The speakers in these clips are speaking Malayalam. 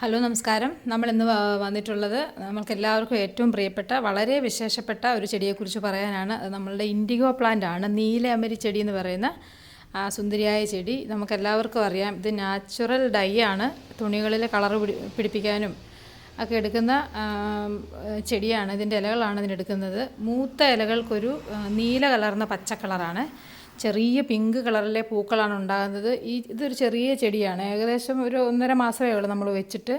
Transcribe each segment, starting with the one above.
ഹലോ നമസ്കാരം. നമ്മൾ ഇന്ന് വന്നിട്ടുള്ളത് നമ്മൾക്ക് എല്ലാവർക്കും ഏറ്റവും പ്രിയപ്പെട്ട വളരെ വിശേഷപ്പെട്ട ഒരു ചെടിയെക്കുറിച്ച് പറയാനാണ്. അത് നമ്മളുടെ ഇൻഡിഗോ പ്ലാന്റ് ആണ്. നീല അമരി ചെടി എന്ന് പറയുന്ന ആ സുന്ദരിയായ ചെടി. നമുക്കെല്ലാവർക്കും അറിയാം ഇത് നാച്ചുറൽ ഡൈ ആണ്. തുണികളിൽ കളർ പിടി പിടിപ്പിക്കാനും ഒക്കെ എടുക്കുന്ന ചെടിയാണ്. ഇതിന്റെ ഇലകളാണ് ഇതിനെടുക്കുന്നത്. മൂത്ത ഇലകൾക്കൊരു നീല കലർന്ന പച്ച കളറാണ്. ചെറിയ പിങ്ക് കളറിലെ പൂക്കളാണ് ഉണ്ടാകുന്നത്. ഈ ഇതൊരു ചെറിയ ചെടിയാണ്. ഏകദേശം ഒരു ഒന്നര മാസമേ ഉള്ളൂ നമ്മൾ വെച്ചിട്ട്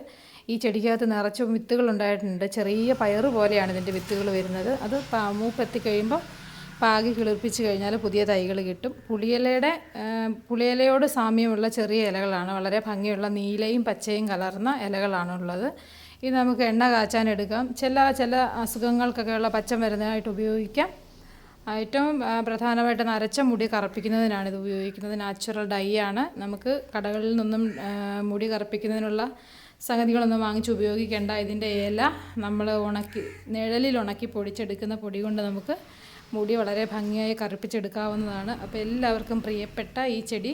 ഈ ചെടിക്കകത്ത് നിറച്ച് വിത്തുകൾ ഉണ്ടായിട്ടുണ്ട്. ചെറിയ പയറ് പോലെയാണ് ഇതിന്റെ വിത്തുകൾ വരുന്നത്. അത് മൂപ്പെത്തിക്കഴിയുമ്പോൾ മൂപ്പെത്തി കഴിയുമ്പോൾ പാകി കിളിർപ്പിച്ച് കഴിഞ്ഞാൽ പുതിയ തൈകൾ കിട്ടും. പുളിയിലയുടെ പുളിയലയോട് സാമ്യമുള്ള ചെറിയ ഇലകളാണ്. വളരെ ഭംഗിയുള്ള നീലയും പച്ചയും കലർന്ന ഇലകളാണുള്ളത്. ഇത് നമുക്ക് എണ്ണ കാച്ചാൻ എടുക്കാം. ചില ചില അസുഖങ്ങൾക്കൊക്കെയുള്ള പച്ച മരുന്നായിട്ട് ഉപയോഗിക്കാം. ഏറ്റവും പ്രധാനമായിട്ട് നരച്ച മുടി കറുപ്പിക്കുന്നതിനാണ് ഇത് ഉപയോഗിക്കുന്നത്. നാച്ചുറൽ ഡൈ ആണ്. നമുക്ക് കടകളിൽ നിന്നും മുടി കറുപ്പിക്കുന്നതിനുള്ള സംഗതികളൊന്നും വാങ്ങിച്ച് ഉപയോഗിക്കേണ്ട. ഇതിന്റെ ഇല നമ്മൾ ഉണക്കി നിഴലിൽ ഉണക്കി പൊടിച്ചെടുക്കുന്ന പൊടി കൊണ്ട് നമുക്ക് മുടി വളരെ ഭംഗിയായി കറുപ്പിച്ചെടുക്കാവുന്നതാണ്. അപ്പോൾ എല്ലാവർക്കും പ്രിയപ്പെട്ട ഈ ചെടി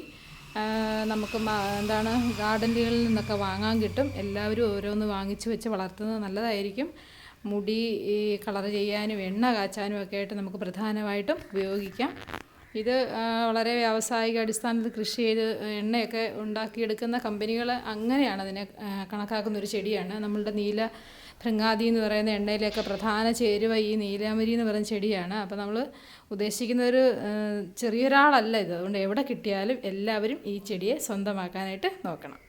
നമുക്ക് എന്താണ് ഗാർഡനുകളിൽ നിന്നൊക്കെ വാങ്ങാൻ കിട്ടും. എല്ലാവരും ഓരോന്ന് വാങ്ങിച്ച് വെച്ച് വളർത്തുന്നത് നല്ലതായിരിക്കും. മുടി ഈ കളർ ചെയ്യാനും എണ്ണ കാച്ചാനും ഒക്കെ ആയിട്ട് നമുക്ക് പ്രധാനമായിട്ടും ഉപയോഗിക്കാം. ഇത് വളരെ വ്യാവസായിക അടിസ്ഥാനത്തിൽ കൃഷി ചെയ്ത് എണ്ണയൊക്കെ ഉണ്ടാക്കിയെടുക്കുന്ന കമ്പനികൾ അങ്ങനെയാണ് അതിനെ കണക്കാക്കുന്ന ഒരു ചെടിയാണ്. നമ്മളുടെ നീല ഭൃങ്ങാതി എന്ന് പറയുന്ന എണ്ണയിലൊക്കെ പ്രധാന ചേരുവ ഈ നീലാമരി എന്ന് പറയുന്ന ചെടിയാണ്. അപ്പോൾ നമ്മൾ ഉദ്ദേശിക്കുന്ന ഒരു ചെറിയൊരാളല്ല ഇത്. അതുകൊണ്ട് എവിടെ കിട്ടിയാലും എല്ലാവരും ഈ ചെടിയെ സ്വന്തമാക്കാനായിട്ട് നോക്കണം.